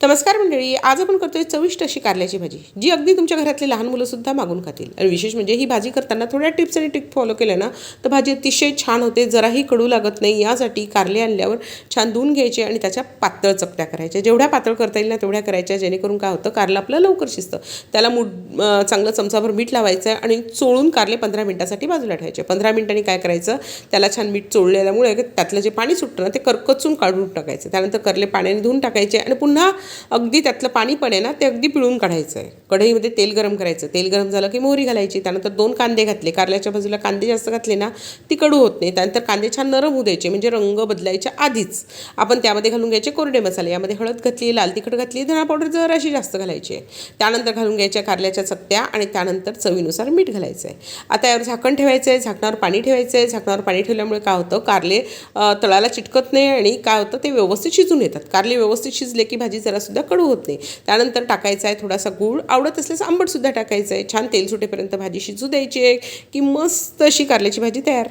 नमस्कार मंडळी आज आपण करतोय चविष्ट अशी कारल्याची भाजी जी अगदी तुमच्या घरातली लहान मुलंसुद्धा मागून खातील. आणि विशेष म्हणजे ही भाजी करताना थोड्या टिप्स आणि टिप फॉलो केल्या ना तर भाजी अतिशय छान होते जराही कडू लागत नाही यासाठी कारले आणल्यावर छान धुवून घ्यायचे आणि त्याच्या पातळ चपट्या करायच्या. जेवढ्या पातळ करता येईल ना तेवढ्या करायच्या जेणेकरून काय होतं कारलं आपलं लवकर शिजतं. त्याला मूड चांगलं चमचाभर मीठ लावायचं आणि चोळून कारले पंधरा मिनिटासाठी बाजूला ठेवायचे. पंधरा मिनिटांनी काय करायचं त्याला छान मीठ चोळलेल्यामुळे त्यातलं जे पाणी सुटतं ना ते करकचून काढून टाकायचं. त्यानंतर करले पाण्याने धुवून टाकायचे आणि पुन्हा अगदी त्यातलं पाणी पण आहे ना ते अगदी पिळून काढायचं आहे कढईमध्ये तेल गरम करायचं. तेल गरम झालं की मोहरी घालायची. त्यानंतर दोन कांदे घातले. कारल्याच्या बाजूला कांदे जास्त घातले ना ती कडू होत नाही. त्यानंतर कांदे छान नरम होऊ द्यायचे. म्हणजे रंग बदलायच्या आधीच. आपण त्यामध्ये घालून घ्यायचे कोरडे मसाले. यामध्ये हळद घातली लाल तिखट घातली धना पावडर जराशी जास्त घालायची आहे. त्यानंतर घालून घ्यायच्या कारल्याच्या चकत्या आणि त्यानंतर चवीनुसार मीठ घालायचं आहे आता यावर झाकण ठेवायचं आहे झाकणावर पाणी ठेवायचं आहे झाकणावर पाणी ठेवल्यामुळे काय होतं? कारले तळाला चिटकत नाही आणि काय होतं? ते व्यवस्थित शिजून येतात. कारले व्यवस्थित शिजले की भाजी जरासुद्धा कडू होत नाही. त्यानंतर टाकायचा आहे थोडासा गूळ. आवडत असल्यास आंबटसुद्धा टाकायचं आहे छान तेल सुटेपर्यंत भाजी शिजू द्यायची आहे की मस्त अशी कारल्याची भाजी तयार.